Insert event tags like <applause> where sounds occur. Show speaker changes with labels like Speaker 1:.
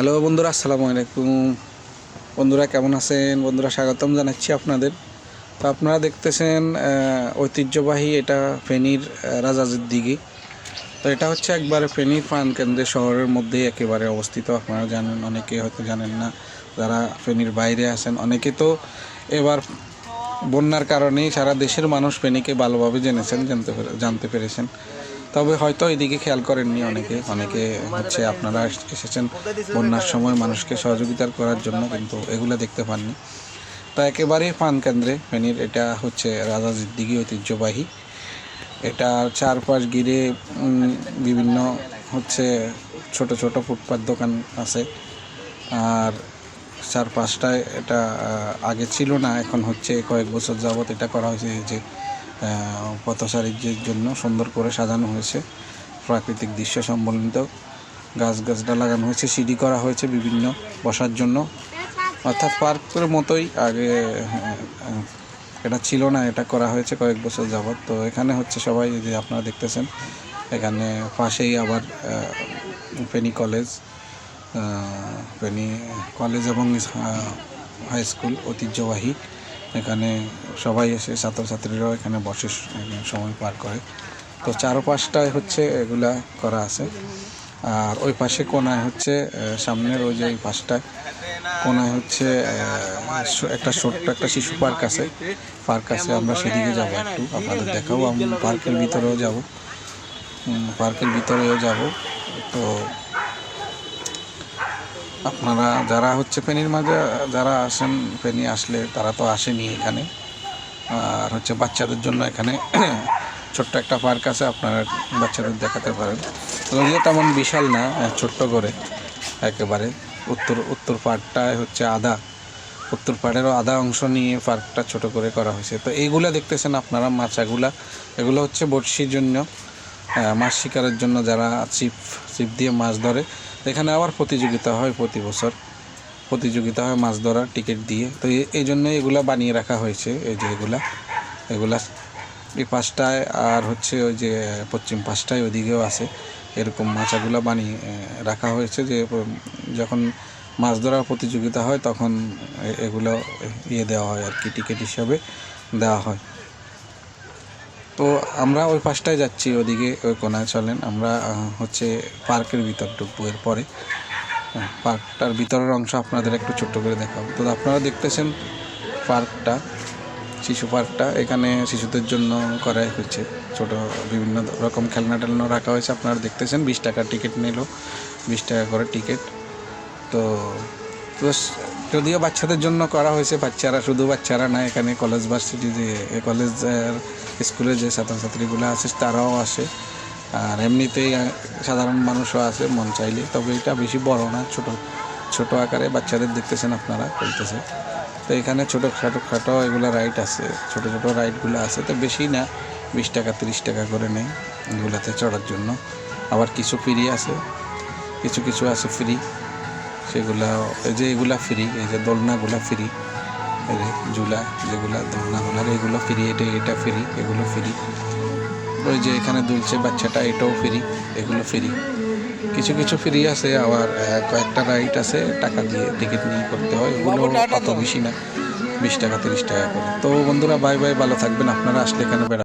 Speaker 1: Hello বন্ধুরা, আসসালামু আলাইকুম। বন্ধুরা, কেমন আছেন? বন্ধুরা, স্বাগতম জানাচ্ছি আপনাদের। তো আপনারা দেখতেছেন ঐতিহ্যবাহী এটা ফেনীর রাজাজির দিঘি। তো এটা হচ্ছে একবারে ফেনীর প্রাণ কেন্দ্রে শহরের মধ্যেই একেবারে অবস্থিত। আপনারা জানেন, অনেকে হয়তো জানেন না, যারা ফেনীর বাইরে আছেন, অনেকে তো এবার বন্যার কারণেই সারা দেশের মানুষ ফেনীকে ভালোভাবে জেনেছেন, জানতে জানতে পেরেছেন। তবে হয়তো এদিকে খেয়াল করেননি অনেকে। অনেকে হচ্ছে আপনারা এসেছেন বন্যার সময় মানুষকে সহযোগিতা করার জন্য, কিন্তু এগুলো দেখতে পাননি। তা একেবারেই পান কেন্দ্রে ফেনীর, এটা হচ্ছে রাজা দিঘি ঐতিহ্যবাহী। এটা চারপাশ ঘিরে বিভিন্ন হচ্ছে ছোট ছোট ফুটপাত দোকান আছে। আর চার পাঁচটায় এটা আগে ছিল না, এখন হচ্ছে কয়েক বছর যাবত এটা করা হয়েছে যে পথচারীদের জন্য সুন্দর করে সাজানো হয়েছে। প্রাকৃতিক দৃশ্য সম্বলিত গাছ গাছটা লাগানো হয়েছে, সিঁড়ি করা হয়েছে বিভিন্ন বসার জন্য। অর্থাৎ পার্কের মতোই আগে এটা ছিল না, এটা করা হয়েছে কয়েক বছর যাবত তো এখানে হচ্ছে সবাই যে আপনারা দেখতেছেন, এখানে পাশেই আবার ফেনী কলেজ ফেনী কলেজ এবং হাই স্কুল ঐতিহ্যবাহী। এখানে সবাই এসে ছাত্রছাত্রীরাও এখানে বসে সময় পার করে। তো চারপাশটায় হচ্ছে এগুলা করা আছে। আর ওই পাশে কোনায় হচ্ছে সামনের ওই যে ওই পাশটায় কোনায় হচ্ছে একটা ছোট্ট একটা শিশু পার্ক আছে। পার্ক আছে, আমরা সেদিকে যাব একটু, আপনাদের দেখাবো। আমি পার্কের ভিতরেও যাব। পার্কের ভিতরেও যাব। তো আপনারা যারা হচ্ছে ফেনীর মাঝে, যারা আসেন, ফেনী আসলে তারা তো আসেনি এখানে। আর হচ্ছে বাচ্চাদের জন্য এখানে <clears throat> ছোট্ট একটা পার্ক আছে, আপনারা বাচ্চাদের দেখাতে পারেন। যদিও তেমন বিশাল না, ছোট্ট করে, একেবারে। উত্তর উত্তর পার্কটায় হচ্ছে আধা। উত্তর পাড়েরও আধা অংশ নিয়ে পার্কটা ছোট করে করা হয়েছে। তো এইগুলা দেখতেছেন আপনারা, মাছাগুলা। এগুলো হচ্ছে বড়শির জন্য মাছ শিকারের জন্য যারা ছিপ ছিপ দিয়ে মাছ ধরে এখানে আবার প্রতিযোগিতা হয় প্রতি বছর। প্রতিযোগিতা হয় মাছ ধরার টিকিট দিয়ে। তো এই জন্য এগুলা বানিয়ে রাখা হয়েছে। এই যে এগুলা এগুলা এই পাশটায় আর হচ্ছে ওই যে পশ্চিম পাশটায় ওইদিকেও আছে। এরকম মাচাগুলো বানিয়ে রাখা হয়েছে যে যখন মাছ ধরার প্রতিযোগিতা হয় তখন এগুলো ইয়ে দেওয়া হয় আর কি, টিকিট হিসাবে দেওয়া হয়। তো আমরা ওই পাশটায় যাচ্ছি ওদিকে ওই কোনায় চলেন। আমরা হচ্ছে পার্কের ভিতর ঢুকবো এরপরে। হ্যাঁ, পার্কটার ভিতরের অংশ আপনাদের একটু ছোট্ট করে দেখাবো। তো আপনারা দেখতেছেন পার্কটা শিশু পার্কটা। এখানে শিশুদের জন্য করা হয়েছে ছোট বিভিন্ন রকম খেলনা টেলনা রাখা হয়েছে। আপনারা দেখতেছেন বিশ টাকার টিকিট নিল বিশ টাকা করে টিকিট। তো যদিও বাচ্চাদের জন্য করা হয়েছে, বাচ্চারা শুধু বাচ্চারা না, এখানে কলেজ ভার্সিটি যে কলেজ স্কুলে যে ছাত্রছাত্রীগুলো আছে, তারাও আসে। আর এমনিতেই সাধারণ মানুষও আছে মন চাইলে তবে এটা বেশি বড় না, ছোট ছোট আকারে বাচ্চাদের দেখতেছেন আপনারা খেলতেছে তো এখানে ছোটো খাটো খাটো এগুলো রাইড আছে, ছোট ছোট রাইডগুলো আছে। তো বেশি না, বিশ টাকা, তিরিশ টাকা করে নেই এগুলাতে চড়ার জন্য। আবার কিছু ফ্রি আছে, কিছু কিছু আছে ফ্রি সেগুলা এই যে এগুলা ফ্রি এই যে দোলনাগুলা ফ্রি এই যে ঝুলা যেগুলা দোলনাগুলার এগুলো ফ্রি এটা এটা ফ্রি এগুলো ফ্রি ওই যে এখানে দুলছে বাচ্চাটা এটাও ফ্রি এগুলো ফ্রি কিছু কিছু ফ্রি আছে আবার কয়েকটা রাইড আছে টাকা দিয়ে টিকিট নিয়ে করতে হয় এগুলো অত বেশি না বিশ টাকা তিরিশ টাকা করে। তো বন্ধুরা বাই বাই ভালো থাকবেন। আপনারা আসলে এখানে বেড়া